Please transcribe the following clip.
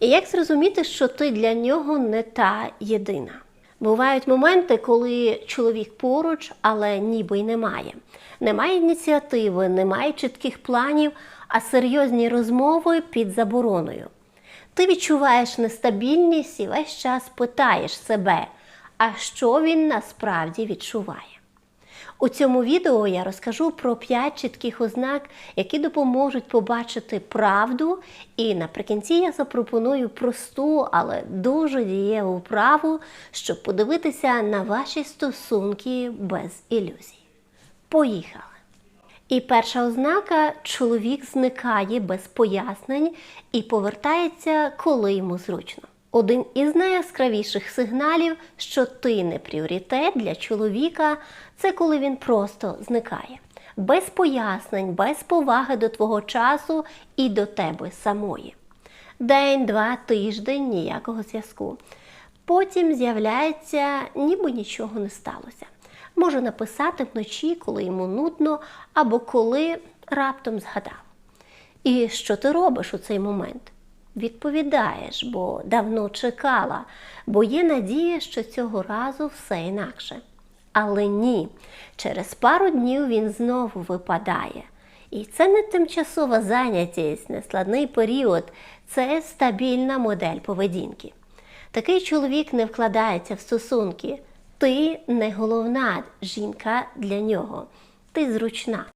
І як зрозуміти, що ти для нього не та єдина? Бувають моменти, коли чоловік поруч, але ніби й немає. Немає ініціативи, немає чітких планів, а серйозні розмови під забороною. Ти відчуваєш нестабільність і весь час питаєш себе, а що він насправді відчуває. У цьому відео я розкажу про 5 чітких ознак, які допоможуть побачити правду. І наприкінці я запропоную просту, але дуже дієву вправу, щоб подивитися на ваші стосунки без ілюзій. Поїхали! І перша ознака чоловік зникає без пояснень і повертається, коли йому зручно. Один із найяскравіших сигналів, що ти не пріоритет для чоловіка, це коли він просто зникає. Без пояснень, без поваги до твого часу і до тебе самої. День, два, тиждень ніякого зв'язку. Потім з'являється, ніби нічого не сталося. Може написати вночі, коли йому нудно, або коли раптом згадав. І що ти робиш у цей момент? Відповідаєш, бо давно чекала, бо є надія, що цього разу все інакше. Але ні, через пару днів він знову випадає. І це не тимчасова зайнятість, не складний період, це стабільна модель поведінки. Такий чоловік не вкладається в стосунки. Ти не головна жінка для нього, ти зручна.